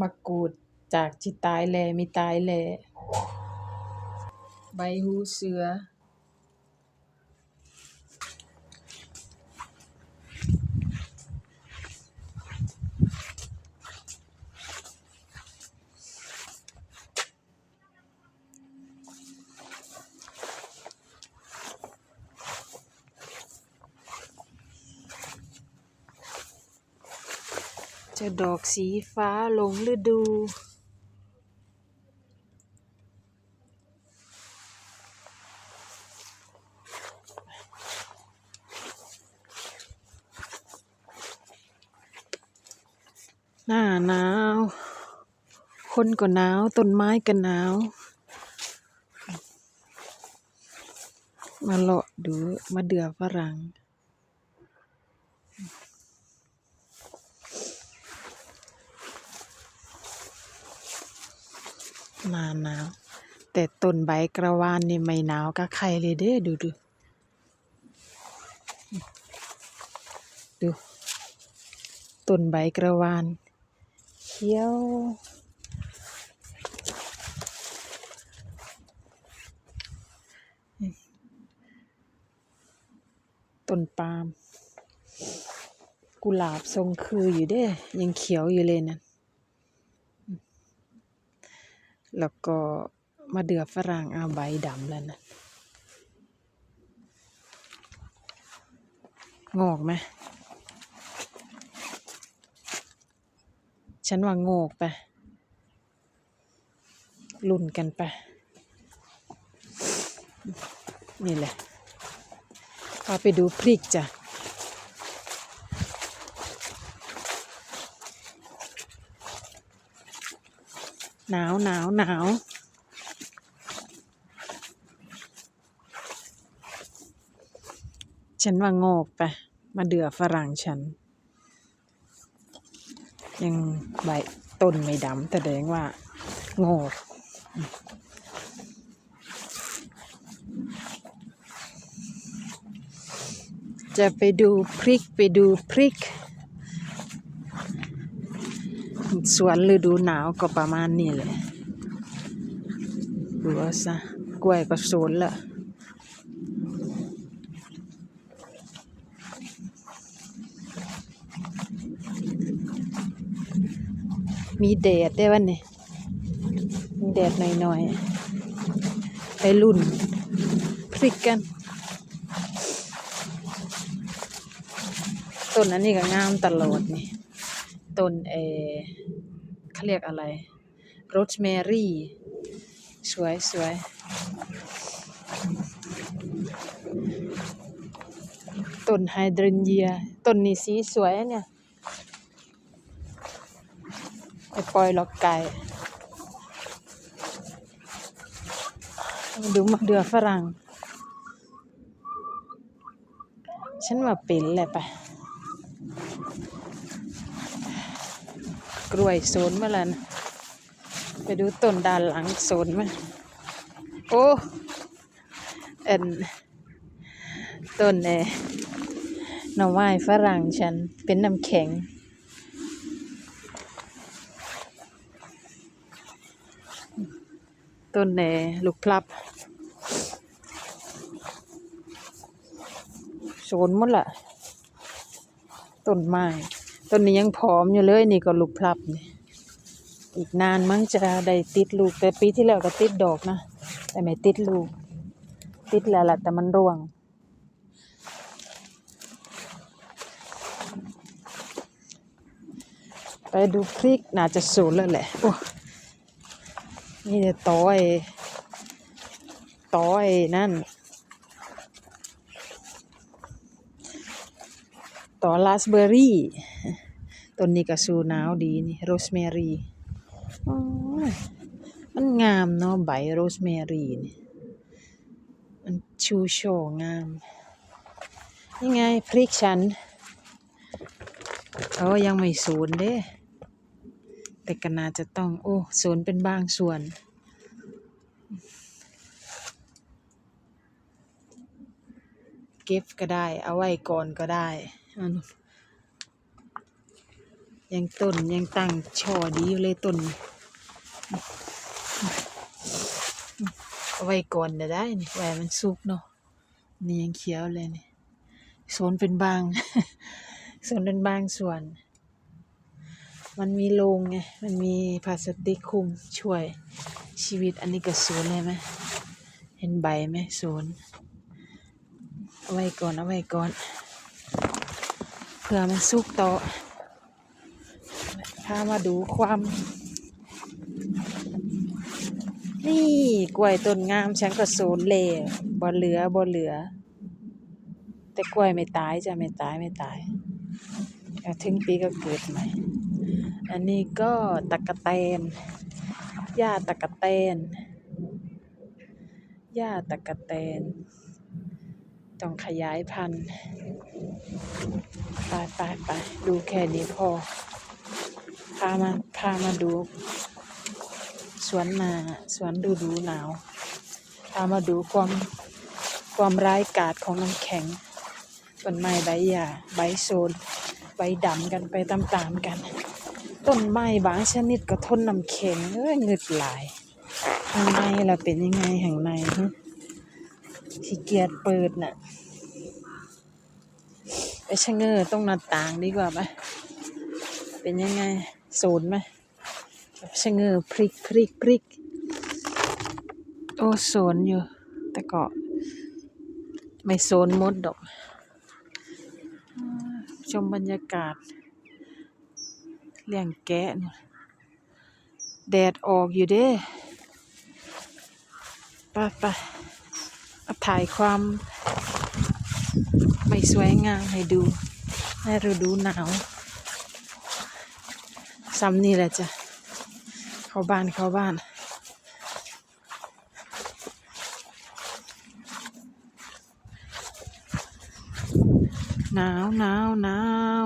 มะกรูดจากจิตายแลมีตายแล ใบหูเสือ จะดอกสีฟ้าลงฤดู หน้าหนาว คนก็หนาว ต้นไม้ก็หนาว มาเลาะดูมาเดือฝรั่ง หน้าหนาว แต่ต้นใบกระวานนี่ไม่หนาวกับใครเลยเด้อดูดูดูต้นใบกระวานเขียวต้นปาล์มกุหลาบทรงคืออยู่เด้ ยังเขียวอยู่เลยนะ แล้วก็มะเดือฝรั่งเอาใบดำแล้วนะงอกไหมฉันว่างอกไปลุ่นกันไป นี่แหละพาไปดูพริกจ้ะ หนาวหนาวหนาวฉันว่างอกไป มาเดือฝรั่งฉัน ยังใบต้นไม่ดำแสดงว่างอกจะไปดูพริกไปดูพริก สวนฤดูหนาวก็ประมาณนี้แหละดูเอาซะกล้วยก็สวนละมีแดดได้วันนี้มีแดดหน่อยๆ ไปรุ่นพริกกัน ต้นอันนี้ก็งามตลอดนี่ ต้นเอเขาเรียกอะไรโรสแมรี่ สวยสวยต้นไฮเดรนเยียต้นนี้สีสวยเนี่ยไอปล่อยลอกไก่ดูมะเดือฝรั่ง ฉันว่าเป็นแหละไป กล้วยโซนมาแล้วนะไปดูต้นด้านหลังโซนมาโอ้เอ็นต้นเอหน่อไม้ฝรั่งฉันเป็นน้ำแข็ง ต้นเอลูกพลับโซนหมดละต้นไม้ ต้นนี้ยังผอมอยู่เลยนี่ก็ลูกพลับนี่อีกนานมั้งจะได้ติดลูก แต่ปีที่แล้วก็ติดดอกนะ แต่ไม่ติดลูก ติดแล้วแหละแต่มันร่วง ไปดูพริกน่าจะสูนแล้วแหละโอ้นี่จะต้อยต้อยนั่นต่อราสเบอร์รี่ ต้นนี้ก็สูหนาวดีนี่โรสแมรี่โอ้ยมันงามเนาะใบโรสแมรี่นี่มันชูโชงามนี่ไงพริกฉันเออยังไม่สูนเด้แต่ก็น่าจะต้อง โอ้สูนเป็นบางส่วนเก็บก็ได้ เอาไว้ก่อนก็ได้อัน ยังต้นยังตั้งช่อดีอยู่เลยต้นเอาไว้ก่อนเดี๋ยวได้นี่ไว้มันสุกเนาะนี่ยังเขียวเลยนี่สวนเป็นบางสวนเป็นบางส่วน มันมีโรงไงมันมีพลาสติกคุมช่วยชีวิตอันนี้ก็สวนเลยไหมเห็นใบไหมสวนเอาไว้ก่อนเอาไว้ก่อนเพื่อมันสุกต่อ พามาดูความ นี่กล้วยต้นงามฉันก็โซนเล่บ่เหลือบ่เหลือ แต่กล้วยไม่ตายจ้ะไม่ตายไม่ตายเดี๋ยวถึงปีก็เกิดใหม่ อันนี้ก็ตะกะแตนหญ้าตะกะแตนหญ้าตะกะแตนต้องขยายพันธุ์ ไปไปไปดูแค่นี้พอ พามาพามาดูสวนนาสวนดูดูหนาว พามาดูความความร้ายกาจของน้ำแข็งต้นไม้ใบหญ้าใบโซน ใบดำกันไปตามๆกัน ต้นไม้บางชนิดก็ทนน้ำแข็งเอ้ยเงึดหลายข้างในล่ะเป็นยังไงข้างในฮะขี้เกียจเปิดน่ะไปชะเง้อต้องหน้าต่างดีกว่าไหมเป็นยังไง โซนไหมชะเง้อพริกพริกพริก โอ้โซนอยู่ แต่ก็ไม่โซนมดดอกชมบรรยากาศเลี้ยงแกะนู่นแดดออกอยู่เด้ไปไปถ่ายความไม่สวยงามให้ดูในฤดูหนาว ซ้ำนี่แหละจ้ะ เข้าบ้านเข้าบ้าน หนาวหนาวหนาว